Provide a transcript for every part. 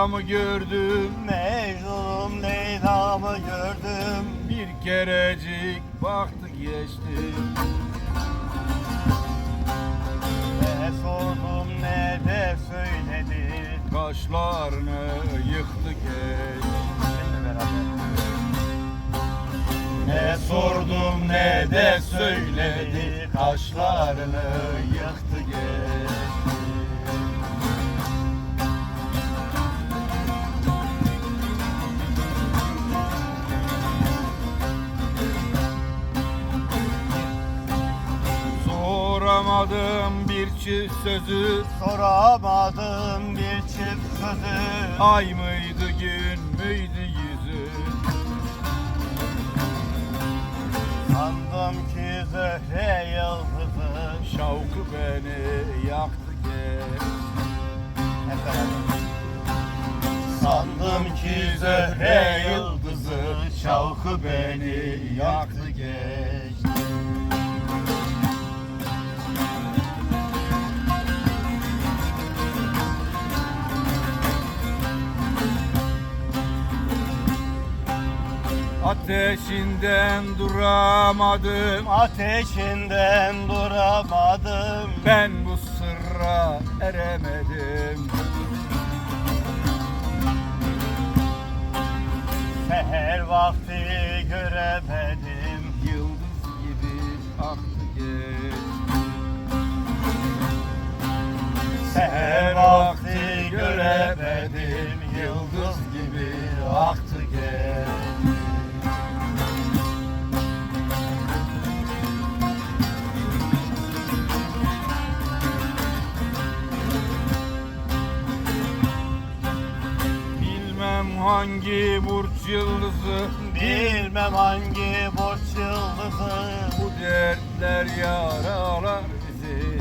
Leyla'mı gördüm Mecnun'um Leyla'mı gördüm. Bir kerecik baktı geçti. Ne sordum ne de söyledi Kaşlarını yıktı geç Ne sordum ne de söyledi Kaşlarını yıktı geç Soramadım bir çift sözü. Soramadım bir çift sözü. Ay mıydı gün müydü yüzü? Sandım ki Zöhre yıldızı. Şavkı beni yaktı beraber Sandım ki Zöhre yıldızı. Şavkı beni yaktı geç Ateşinden duramadım. Ateşinden duramadım. Ben bu sırra eremedim. Seher vakti göremedim. Yıldız gibi aktı geç hangi burç yıldızı? Bilmem hangi borç yıldızı. Bu dertler yaralar bizi.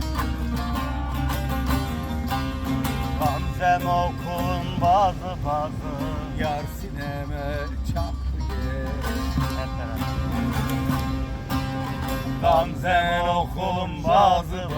Gamzem okun bazı bazı. Yar sineme çaktı Hep beraber Gamzen okum bazı